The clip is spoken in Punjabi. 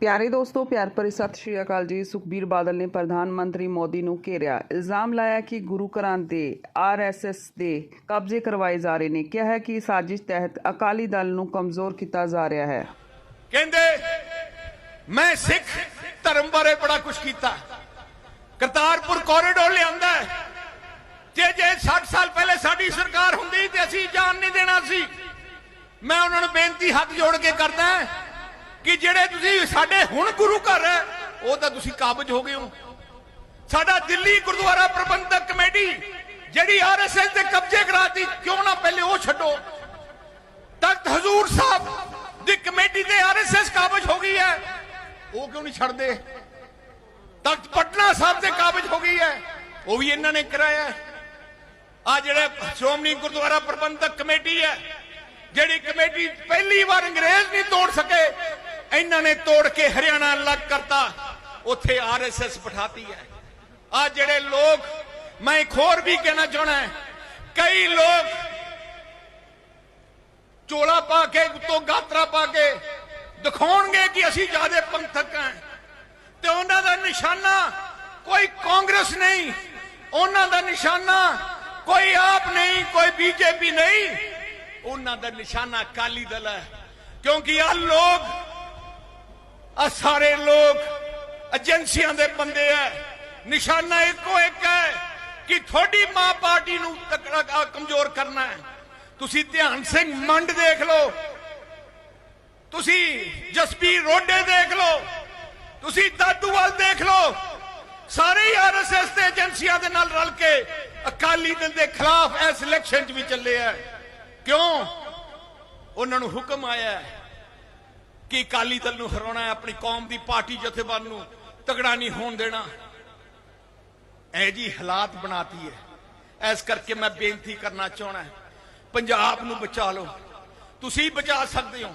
ਪਿਆਰੇ ਦੋਸਤੋ, ਪਿਆਰ ਭਰੀ ਸਤਿ ਸ਼੍ਰੀ ਅਕਾਲ ਜੀ। ਸੁਖਬੀਰ ਬਾਦਲ ਨੇ ਪ੍ਰਧਾਨ ਮੰਤਰੀ ਮੋਦੀ ਨੂੰ ਘੇਰਿਆ। ਇਲਜ਼ਾਮ ਲਾਇਆ ਕਿ ਗੁਰੂ ਘਰਾਂ ਦੇ ਆਰਐਸਐਸ ਦੇ ਕਬਜ਼ੇ ਕਰਵਾਏ ਜਾ ਰਹੇ ਨੇ। ਕਿਹਾ ਹੈ ਕਿ ਸਾਜ਼ਿਸ਼ ਤਹਿਤ ਅਕਾਲੀ ਦਲ ਨੂੰ ਕਮਜ਼ੋਰ ਕੀਤਾ ਜਾ ਰਿਹਾ ਹੈ। ਕਹਿੰਦੇ, ਮੈਂ ਸਿੱਖ ਧਰਮ ਬਾਰੇ ਬੜਾ ਕੁਝ ਕੀਤਾ। ਕਰਤਾਰਪੁਰ ਕੋਰੀਡੋਰ ਲਿਆਂਦਾ ਜੇ ਜੇ 60 ਸਾਲ ਪਹਿਲੇ ਸਾਡੀ ਸਰਕਾਰ ਹੁੰਦੀ ਤੇ ਅਸੀਂ ਜਾਣ ਨਹੀਂ ਦੇਣਾ ਸੀ। ਮੈਂ ਉਹਨਾਂ ਨੂੰ ਬੇਨਤੀ ਹੱਥ ਜੋੜ ਕੇ ਕਰਦਾ ਕਿ ਜਿਹੜੇ ਤੁਸੀਂ ਸਾਡੇ ਹੁਣ ਗੁਰੂ ਘਰ ਹੈ, ਉਹ ਤਾਂ ਤੁਸੀਂ ਕਾਬਜ ਹੋ ਗਏ ਹੋ। ਸਾਡਾ ਦਿੱਲੀ ਗੁਰਦੁਆਰਾ ਪ੍ਰਬੰਧਕ ਕਮੇਟੀ ਜਿਹੜੀ ਆਰਐਸਐਸ ਦੇ ਕਬਜ਼ੇ ਕਰਾਤੀ, ਕਿਉਂ ਨਾ ਪਹਿਲੇ ਉਹ ਛੱਡੋ। ਤਖਤ ਹਜ਼ੂਰ ਸਾਹਿਬ ਦੀ ਕਮੇਟੀ ਤੇ ਆਰਐਸਐਸ ਕਾਬਜ ਹੋ ਗਈ ਹੈ, ਉਹ ਕਿਉਂ ਨਹੀਂ ਛੱਡਦੇ? ਤਖਤ ਪਟਨਾ ਸਾਹਿਬ ਤੇ ਕਾਬਜ ਹੋ ਗਈ ਹੈ, ਉਹ ਵੀ ਇਹਨਾਂ ਨੇ ਕਰਾਇਆ ਆ ਜਿਹੜੇ ਸ਼੍ਰੋਮਣੀ ਗੁਰਦੁਆਰਾ ਪ੍ਰਬੰਧਕ ਕਮੇਟੀ ਹੈ, ਜਿਹੜੀ ਕਮੇਟੀ ਪਹਿਲੀ ਵਾਰ ਅੰਗਰੇਜ਼ ਨਹੀਂ ਤੋੜ ਸਕੇ ਇਹਨਾਂ ਨੇ ਤੋੜ ਕੇ ਹਰਿਆਣਾ ਅਲੱਗ ਕਰਤਾ। ਉੱਥੇ ਆਰਐਸਐਸ ਬਿਠਾਤੀ ਹੈ। ਆ ਜਿਹੜੇ ਲੋਕ, ਮੈਂ ਇੱਕ ਹੋਰ ਵੀ ਕਹਿਣਾ ਚਾਹਣਾ ਹੈ, ਕਈ ਲੋਕ ਚੋਲਾ ਪਾ ਕੇ, ਉੱਤੋਂ ਗਾਤਰਾ ਪਾ ਕੇ ਦਿਖਾਉਣਗੇ ਕਿ ਅਸੀਂ ਜਿਆਦੇ ਪੰਥਕ ਹਾਂ। ਤੇ ਉਹਨਾਂ ਦਾ ਨਿਸ਼ਾਨਾ ਕੋਈ ਕਾਂਗਰਸ ਨਹੀਂ, ਉਹਨਾਂ ਦਾ ਨਿਸ਼ਾਨਾ ਕੋਈ ਆਪ ਨਹੀਂ, ਕੋਈ ਬੀਜੇਪੀ ਨਹੀਂ। ਉਹਨਾਂ ਦਾ ਨਿਸ਼ਾਨਾ ਅਕਾਲੀ ਦਲ ਹੈ, ਕਿਉਂਕਿ ਆ ਲੋਕ ਆ ਸਾਰੇ ਲੋਕ, ਏਜੰਸੀਆਂ ਦੇ ਬੰਦੇ ਐ। ਨਿਸ਼ਾਨਾ ਇੱਕੋ ਇੱਕ ਹੈ ਕਿ ਤੁਹਾਡੀ ਮਾਂ ਪਾਰਟੀ ਨੂੰ ਤਕੜਾ ਕਮਜ਼ੋਰ ਕਰਨਾ ਹੈ ਤੁਸੀਂ ਧਿਆਨ ਸਿੰਘ ਮੰਡ ਦੇਖ ਲਓ। ਤੁਸੀਂ ਜਸਪੀਰ ਰੋਡੇ ਦੇਖ ਲਓ। ਤੁਸੀਂ ਦਾਦੂਵਾਲ ਦੇਖ ਲਓ। ਸਾਰੇ ਆਰਐਸਐਸ ਤੇ ਏਜੰਸੀਆਂ ਦੇ ਨਾਲ ਰਲ ਕੇ ਅਕਾਲੀ ਦਲ ਦੇ ਖਿਲਾਫ ਇਸ ਇਲੈਕਸ਼ਨ 'ਚ ਵੀ ਚੱਲੇ ਆ ਕਿਉਂ? ਉਹਨਾਂ ਨੂੰ ਹੁਕਮ ਆਇਆ ਹੈ ਕਿ ਅਕਾਲੀ ਦਲ ਨੂੰ ਹਰਾਉਣਾ ਹੈ, ਆਪਣੀ ਕੌਮ ਦੀ ਪਾਰਟੀ ਜਥੇਬੰਦ ਨੂੰ ਤਗੜਾ ਨਹੀਂ ਹੋਣ ਦੇਣਾ। ਐ ਜੀ ਹਾਲਾਤ ਬਣਾਤੀ ਹੈ। ਇਸ ਕਰਕੇ ਮੈਂ ਬੇਨਤੀ ਕਰਨਾ ਚਾਹਣਾ ਪੰਜਾਬ ਨੂੰ ਬਚਾ ਲਓ। ਤੁਸੀਂ ਬਚਾ ਸਕਦੇ ਹੋ।